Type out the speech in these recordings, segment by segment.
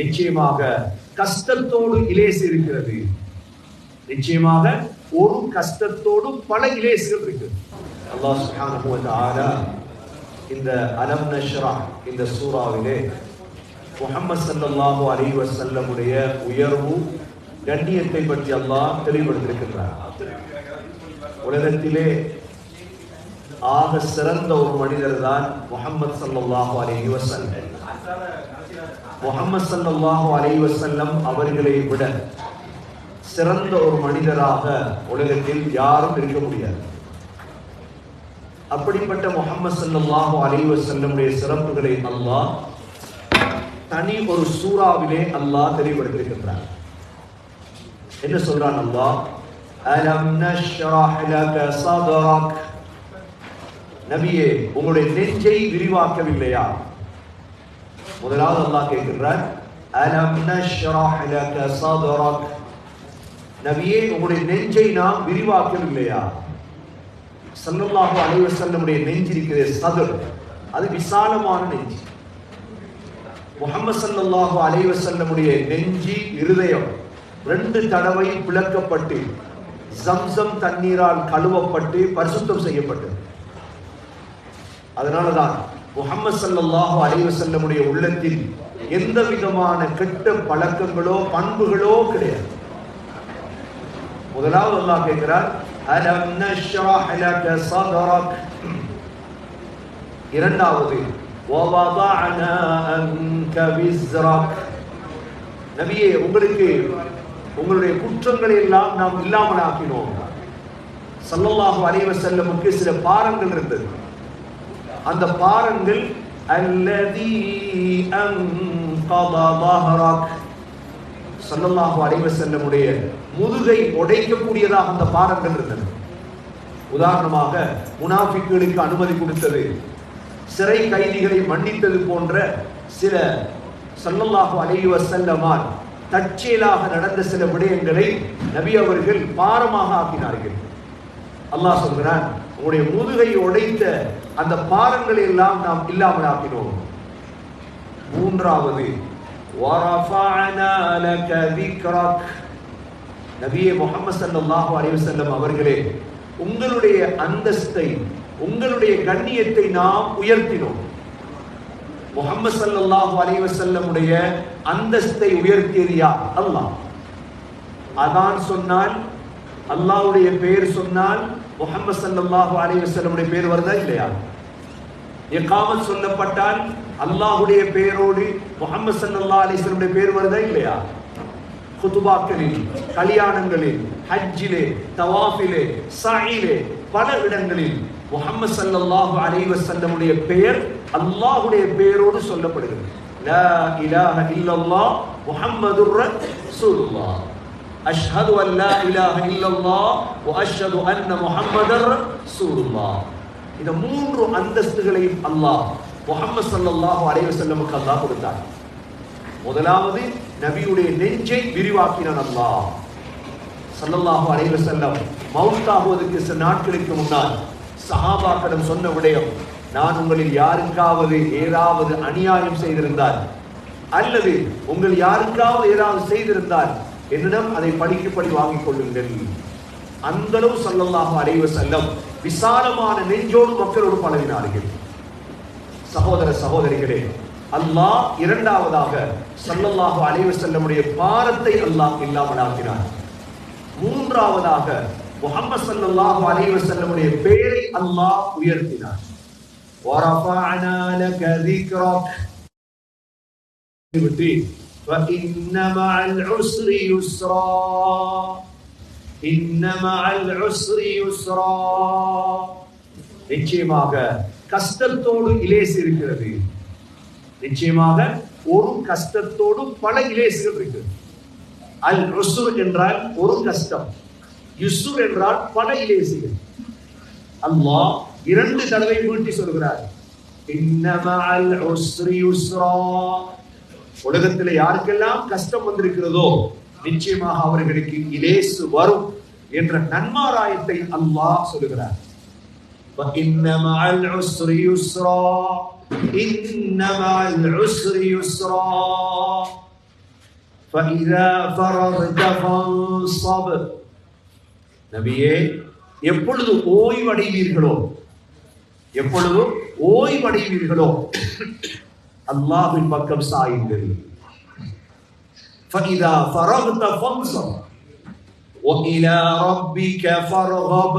நிச்சயமாக கஷ்டத்தோடு இலேசு இருக்கிறது. நிச்சயமாக ஒரு கஷ்டத்தோடும் பல இலேசுகள் இருக்கு அல்லாஹ் சுப்ஹானஹு வ தஆலா இந்த அலம் நஷ்ரா இந்த சூறாவிலே முஹம்மது ஸல்லல்லாஹு அலைஹி வஸல்லமுடைய உயர்வு கண்ணியத்தை பற்றி அல்லாஹ் தெளிவுபடுத்தியிருக்கிறார் உலகத்திலே ஆக சிறந்த ஒரு மனிதர் தான் முகமது சல்லாஹு அலி வசல்லம் முகமது சல்லாஹு அலி வசல்லம் அவர்களை விட சிறந்த ஒரு மனிதராக உலகத்தில் யாரும் இருக்க முடியாது. அப்படிப்பட்ட முகமது சல்லாஹு அலி வசல்லமுடைய சிறப்புகளை அல்லாஹ் தனி ஒரு சூறாவிலே அல்லாஹ் தெளிவுபடுத்தியிருக்கின்றார் என்ன சொல்றான் அல்லாஹ்? அலம் நஷ்ரஹ் லக சதரக்? நபியே உங்களுடைய நெஞ்சை விரிவாக்கவில்லையா? முதலாவது அல்லாஹ் கேட்கிறார் அலம் நஷ்ரஹ் லக சதரக்? நபியே உங்களுடைய நெஞ்சை நாம் விரிவாக்கவில்லையா? சல்லல்லாஹு அலைஹி வஸல்லமுடைய நெஞ்சு இருக்கிறது சதுர். அது விசாலமான நெஞ்சு. முகமது ஸல்லல்லாஹு அலைஹி வஸல்லமுடைய நெஞ்சி இருதயம் ரெண்டு தடவை பிளக்கப்பட்டு ஜம்சம் தண்ணீரால் கழுவப்பட்டு பரிசுத்தம் செய்யப்பட்டது. அதனாலதான் முகமது சல்லாஹு முடிய உள்ளத்தில் எந்த விதமான கெட்ட பழக்கங்களோ பண்புகளோ கிடையாது. முதலாவது அல்லாஹ் கேட்கிறார் அலம் நஷ்ரஹ் லக சதரக். இரண்டாவது வவதஅனா அன்க நபியே உங்களுக்கு உங்களுடைய குற்றங்களை எல்லாம் நாம் இல்லாமல் ஆக்கினோம் சல்லல்லாஹு அலைஹி வஸல்லமுக்கு சில பாரங்கள் இருந்தது. அந்த பாரங்கள் அல்லதி சல்லல்லாஹு அலைவ செல்லமுடைய முதுகை உடைக்கக்கூடியதாக அந்த பாரங்கள் இருந்தது உதாரணமாக முனாஃபிக்குகளுக்கு அனுமதி கொடுத்தது சிறை கைதிகளை மன்னித்தது போன்ற சில சல்லல்லாஹு அலைவ செல்லமான் தற்செயலாக நடந்த சில விடயங்களை நபி அவர்கள் பாரமாக ஆக்கினார்கள். அல்லாஹ் சொல்கிறான் உங்களுடைய முதுகை உடைத்த அந்த பாரங்களை எல்லாம் நாம் இல்லாமல் ஆக்கினோம். மூன்றாவது நபியே முகமது சல்லாஹூ அலைவசல்லம் அவர்களே உங்களுடைய அந்தஸ்தை உங்களுடைய கண்ணியத்தை நாம் உயர்த்தினோம். முகமது சல்லாஹூ உடைய அந்தஸ்தை உயர்த்தியது யார்? அல்லாஹ். அதான் சொன்னால் அல்லாவுடைய பெயர் சொன்னால் முகமது சல்லாஹு அலைஹி பெயர் வருதா இல்லையா? எக்காமல் சொல்லப்பட்டால் அல்லாஹுடைய பெயரோடு முகமது சல்லா அலிஸ்லமுடைய பெயர் வருதா இல்லையா? குதுபாக்களில் கல்யாணங்களில் ஹஜ்ஜிலே தவாஃபிலே சாயிலே பல இடங்களில் முகமது சல்லாஹு அலைவசல்லமுடைய பெயர் அல்லாஹுடைய பெயரோடு சொல்லப்படுகிறது. லா இலாஹ இல்லல்லாஹ் முஹம்மதுர் ரசூலுல்லாஹ். அஷ்ஹது அன் லா இலாஹ இல்லல்லாஹ் வ அஷ்ஹது அன்ன முஹம்மதர் ரசூலுல்லாஹ். இந்த மூன்று அந்தஸ்துகளையும் அல்லாஹ் முகமது ஸல்லல்லாஹு அலைஹி வஸல்லமுக்கு அல்லாஹ் கொடுத்தார் முதலாவது நபியுடைய நெஞ்சை விரிவாக்கினான் அல்லாஹ். சல்லல்லாஹு அலைஹி வஸல்லம் மௌத்தாகுவதற்கு சில நாட்களுக்கு முன்னால் சஹாபாக்களிடம் சொன்ன விடயம் நான் உங்களில் யாருக்காவது ஏதாவது அநியாயம் செய்திருந்தால் அல்லது உங்கள் யாருக்காவது ஏதாவது செய்திருந்தால் என்னிடம் அதை படிக்கும்படி வாங்கிக் கொள்ளுங்கள் அந்த அளவு ஸல்லல்லாஹு அலைஹி வஸல்லம் விசாலமான நெஞ்சோடு மக்களோடு பழகினார்கள் சகோதர சகோதரிகளே அல்லாஹ் இரண்டாவதாக ஸல்லல்லாஹு அலைஹி வஸல்லமுடைய பாரத்தை அல்லாஹ் இல்லாமல் ஆக்கினார் மூன்றாவதாக முஹம்மது ஸல்லல்லாஹு அலைஹி வஸல்லமுடைய பெயரை அல்லாஹ் உயர்த்தினார் ورفعنا لك ذكرك விட்டு فإن مع العسر يسرا إن مع العسر يسرا நிச்சயமாக கஷ்டத்தோடு இலேசு இருக்கிறது நிச்சயமாக ஒரு கஷ்டத்தோடு பல இலேசுகள் இருக்கு அல் ருசுர் என்றால் ஒரு கஷ்டம் யுசுர் என்றால் பல இலேசுகள் அல்லாஹ் இரண்டு தடவை மீட்டி சொல்கிறார் இன்னமஅல் உஸ்ரி யுஸ்ரா உலகத்தில் யாருக்கெல்லாம் கஷ்டம் வந்திருக்கிறதோ நிச்சயமாக அவர்களுக்கு இலேசு வரும் என்ற நன்மாராயத்தை அல்லாஹ் சொல்லுகிறார் وَإِنَّ مَعَ الْعُسْرِ يُسْرًا إِنَّ مَعَ الْعُسْرِ يُسْرًا فإذا فرغت فانصب நபியே எப்பொழுது ஓய்வடைவீர்களோ எப்பொழுது ஓய்வடைவீர்களோ அல்லாஹ்வின் பக்கம் சாயுங்கள் فإذا فرغت فانصب وإلى ربك فارغب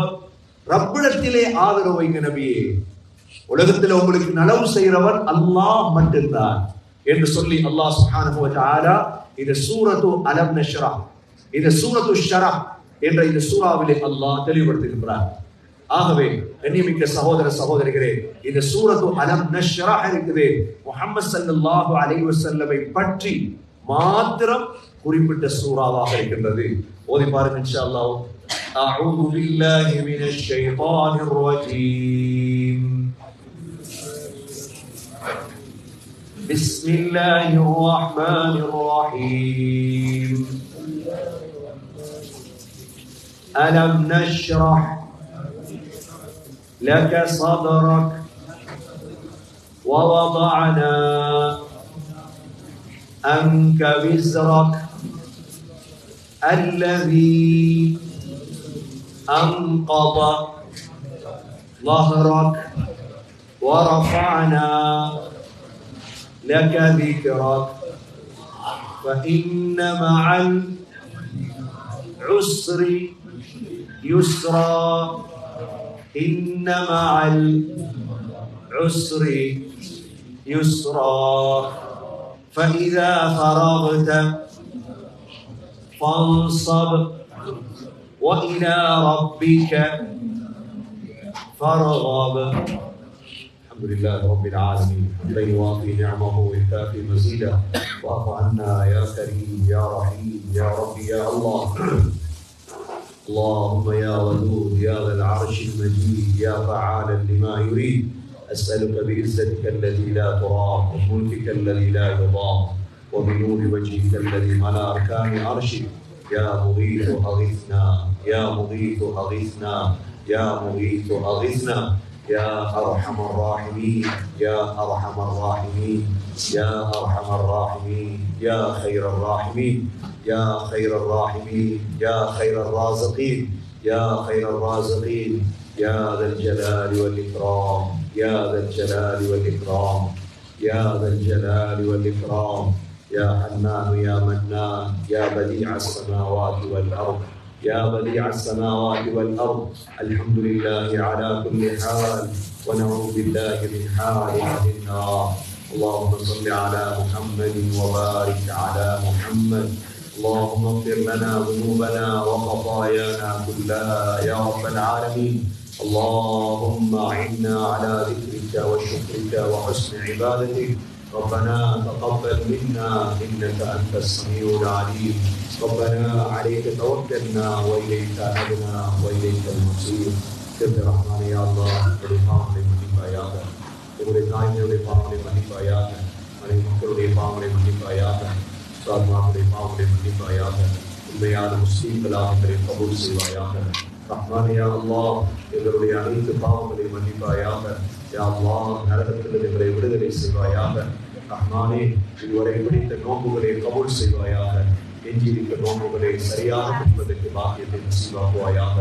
ரப்பிடத்திலே ஆதரவு வைங்க நபியே உலகத்தில் உங்களுக்கு நலவு செய்கிறவன் அல்லாஹ் மட்டும்தான் என்று சொல்லி அல்லாஹ் சுப்ஹானஹு வ தஆலா இந்த சூரத்து அலம் நஷ்ரா இந்த சூரத்து ஷரா என்ற இந்த சூறாவிலே அல்லாஹ் தெளிவுபடுத்துகின்றார் ஆகவே கண்ணியமிக்க சகோதர சகோதரிகளே இந்த சூரத்து அலம் நஷ்ரா இருக்குது முஹம்மது ஸல்லல்லாஹு அலைஹி வஸல்லமை பற்றி மாத்திரம் குறிப்பிட்ட சூறாவாக இருக்கின்றது ஓதி பாருங்க இன்ஷா அல்லாஹ் أعوذ بالله من الشيطان الرجيم بسم الله الرحمن الرحيم ألم نشرح لك صدرك ووضعنا عنك وزرك الذي أنقض ظهرك ورفعنا لك ذكرك. فإن مع العسر يسرا. إن مع العسر يسرا. فإذا فرغت فانصب وإلى ربك فارغب. الحمد لله رب العالمين. حمدا يوافي نعمه ويكافي مزيدا واعف عنا يا كريم يا رحيم يا ربي يا الله. اللهم يا ودود يا ذا العرش المجيد يا فعالا لما يريد أسألك بعزتك الذي لا ترام وملكك الذي لا يضام وبنور وجهك الذي ملا أركان عرشك. يا مغيث اغثنا يا مغيث اغثنا يا مغيث اغثنا يا أرحم الراحمين يا أرحم الراحمين. يا أرحم الراحمين يا خير الراحمين يا خير الراحمين يا خير الرازقين يا خير الرازقين يا ذا الجلال والإكرام يا ذا الجلال والإكرام يا ذا الجلال والإكرام يا حنان يا منان يا بديع السماوات والأرض يا بديع السماوات والأرض الحمد لله على كل حال ونعوذ بالله من حال النار. اللهم صل على محمد وبارك على محمد. اللهم اغفر لنا ذنوبنا وخطايانا كلها يا رب العالمين. اللهم اعنا على ذكرك وشكرك وحسن عبادتك. ربنا تقبل منا إنك أنت السميع العليم. ربنا عليك توكلنا وإليك انبنا وإليك المصير. برحمن يا الله. وبفضلك يا الله உங்களுடைய தாய்மையுடைய பாவங்களை மன்னிப்பாயாக மனை மக்களுடைய பாவங்களை மன்னிப்பாயாக சாத்மாவுடைய பாவங்களை மன்னிப்பாயாக உண்மையான முஸ்லீம்களாக எங்களை கபூல் செய்வாயாக ரஹ்மானே யா அல்லாஹ் எங்களுடைய அனைத்து பாவங்களை மன்னிப்பாயாக யா அல்லாஹ் நரகத்தில் எங்களை விடுதலை செய்வாயாக ரஹ்மானே இதுவரை பிடித்த நோம்புகளை கபூல் செய்வாயாக எஞ்சியிருக்க நோம்புகளை சரியாக பிடிப்பதற்கு பாக்கியத்தை நசீவாக்குவாயாக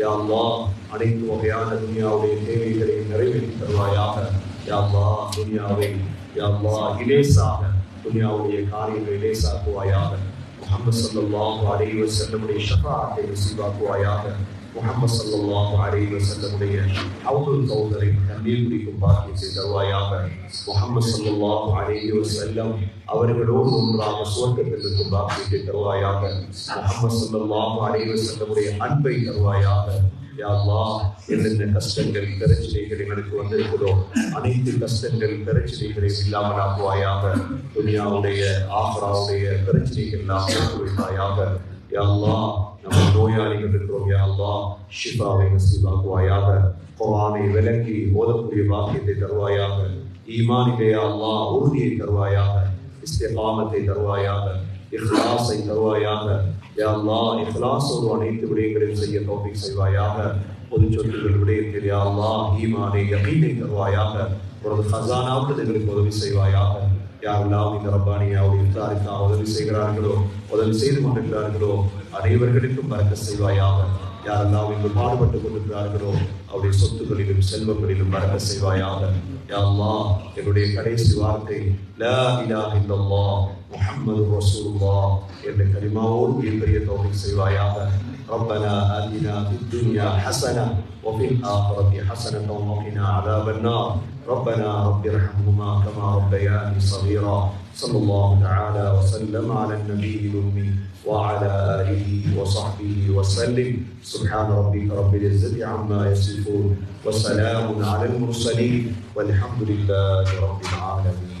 யா அல்லாஹ் அனைத்து வகையான துனியாவுடைய தேவைகளை நிறைவேற்றி தருவாயாக யா துனியாவை யா இலேசாக துனியாவுடைய காரியங்களை இலேசாக்குவாயாக முகமது சல்லல்லாஹு அலைஹி செல்லமுடைய ஷஃபாஅத்தை ரிசீவாக்குவாயாக முகமது சல்லல்லாஹு அலி வசல்லமுடைய அவுதுல் கௌதரை தண்ணீர் குடிக்கும் பாக்கியத்தை தருவாயாக முகமது சல்லல்லாஹு அலி வசல்லம் அவர்களோடு ஒன்றாக சுவர்க்கத்தில் இருக்கும் பாக்கியத்தை தருவாயாக முகமது சல்லல்லாஹு அலி வசல்லமுடைய அன்பை தருவாயாக. யா என்னென்ன கஷ்டங்கள் பிரச்சனைகள் எங்களுக்கு வந்திருக்கிறோம் அனைத்து கஷ்டங்கள் பிரச்சனைகளை இல்லாமல் ஆக்குவாயாக துனியாவுடைய ஆஹ்ராவுடைய பிரச்சனைகள் எல்லாம் یا اللہ نمبر دو یا علی کا ذکر ہو یا اللہ شفا و نصیبہ کو آیا کر قرآن ولن کی عورت کو یہ واقع کروایا کر ایمان کے یا اللہ اردی عرضی کروایا کر استقامت کروایا کر اخلاص سے کروایا کر یا اللہ، اخلاص اور وانیت بڑے کرم سے یہ توفیق سے وایا کر خود چھوٹے بڑے کے یا اللہ ایمان یقین کروایا کر اور خزانہ کے بڑے کو بھی سے وایا کر யாரெல்லாம் இந்த ரப்பானியாவது இஃப்தாருக்காக உதவி செய்கிறார்களோ உதவி செய்து கொண்டிருக்கிறார்களோ அனைவர்களுக்கும் பறக்க செய்வாயாக. யாரெல்லாம் இங்கு பாடுபட்டுக் கொண்டிருக்கிறார்களோ அவருடைய சொத்துக்களிலும் செல்வங்களிலும் பறக்க செய்வாயாக. யா என்னுடைய கடைசி வார்த்தை லா இலாஹ இல்லல்லாஹ் முஹம்மது ரசூலுல்லாஹ் என்ற கலிமாவோடு பெரிய தௌஃபீக் செய்வாயாக. ربنا آتنا في الدنيا حسنة وفي الآخرة حسنة وقنا عذاب النار. ربنا رب ارحمهما كما ربياني صغيرا. صلى الله تعالى وسلم على النبي الأمي وعلى آله وصحبه وسلم. سبحان ربك رب العزة عما يصفون وسلام على المرسلين والحمد لله رب العالمين.